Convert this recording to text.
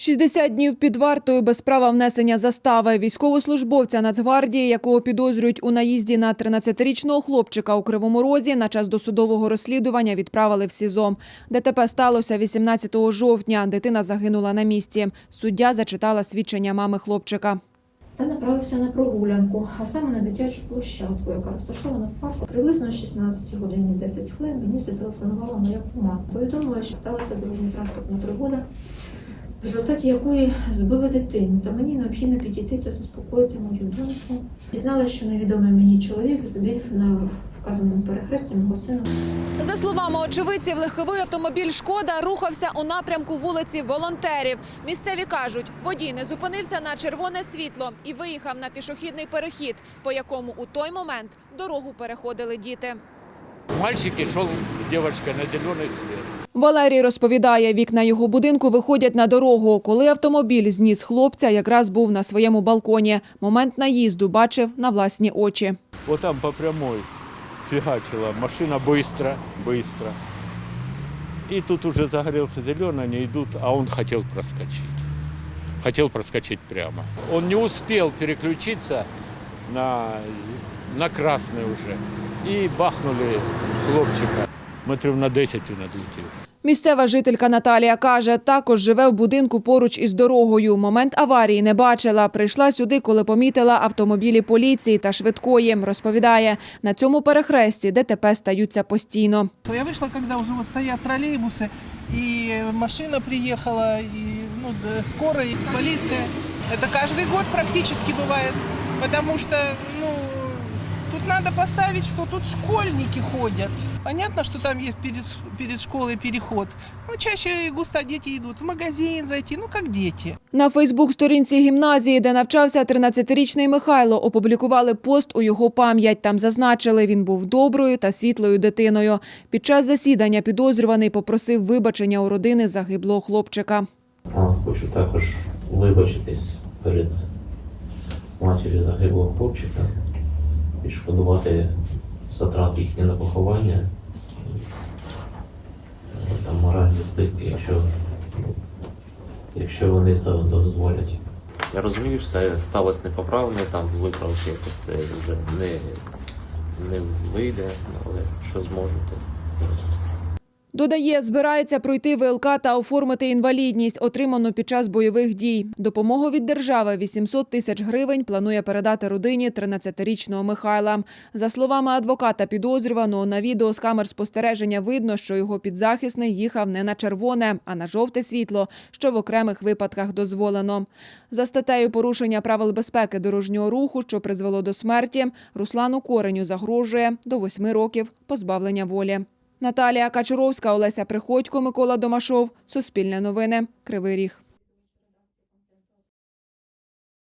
60 днів під вартою без права внесення застави. Військовослужбовця Нацгвардії, якого підозрюють у наїзді на 13-річного хлопчика у Кривому Розі, на час досудового розслідування відправили в СІЗО. ДТП сталося 18 жовтня. Дитина загинула на місці. Суддя зачитала свідчення мами хлопчика. та направився на прогулянку, а саме на дитячу площадку, яка розташована в парку. Приблизно о 16 годині 10 хвилин мені зателефонувала моя кума. Повідомила, що сталася дорожньо-транспортна пригода, в результаті якої збили дитину, та мені необхідно підійти та заспокоїти мою доньку. Дізналася, що невідомий мені чоловік збив на вказаному перехресті мого сина. За словами очевидців, легковий автомобіль «Шкода» рухався у напрямку вулиці Волонтерів. Місцеві кажуть, водій не зупинився на червоне світло і виїхав на пішохідний перехід, по якому у той момент дорогу переходили діти. Мальчик шел с девочкой на зеленый свет. Валерій розповідає, вікна його будинку виходять на дорогу. Коли автомобіль зніс хлопця, якраз був на своєму балконі. Момент наїзду бачив на власні очі. Вот там по прямой фигачила машина быстро, быстро. И тут уже загорелся зеленый, они идут, а он хотел проскочить. Хотел проскочить прямо. Он не успел переключиться на, на красный уже. И бахнули хлопчика. Метрів на 10 він отлетів. Місцева жителька Наталія каже, також живе в будинку поруч із дорогою. Момент аварії не бачила. Прийшла сюди, коли помітила автомобілі поліції та швидкої. Розповідає, на цьому перехресті ДТП стаються постійно. Я вышла, когда уже вот стоят троллейбусы, и машина приехала, и ну, да, скорая, и полиция. Это каждый год практически бывает, потому что, ну, тут надо поставить, что тут школьники ходят. Понятно, что там есть перед, перед школой переход, но чаще густо дети идут в магазин зайти, ну, как дети. На Фейсбук-сторінці гімназії, де навчався 13-річний Михайло, опублікували пост у його пам'ять. Там зазначили, він був доброю та світлою дитиною. Під час засідання підозрюваний попросив вибачення у родини загиблого хлопчика. Хочу також вибачитись перед матір'ю загиблого хлопчика, відшкодувати затрат їхні на поховання, там моральні збитки, якщо, якщо вони то дозволять. Я розумію, що це сталося непоправне, там виправити якось це вже не, не вийде, але що зможете, зробити. Додає, збирається пройти ВЛК та оформити інвалідність, отриману під час бойових дій. Допомогу від держави 800 тисяч гривень планує передати родині 13-річного Михайла. За словами адвоката підозрюваного, на відео з камер спостереження видно, що його підзахисний їхав не на червоне, а на жовте світло, що в окремих випадках дозволено. За статтею порушення правил безпеки дорожнього руху, що призвело до смерті, Руслану Кореню загрожує до 8 років позбавлення волі. Наталія Качуровська, Олеся Приходько, Микола Домашов. Суспільне новини. Кривий Ріг.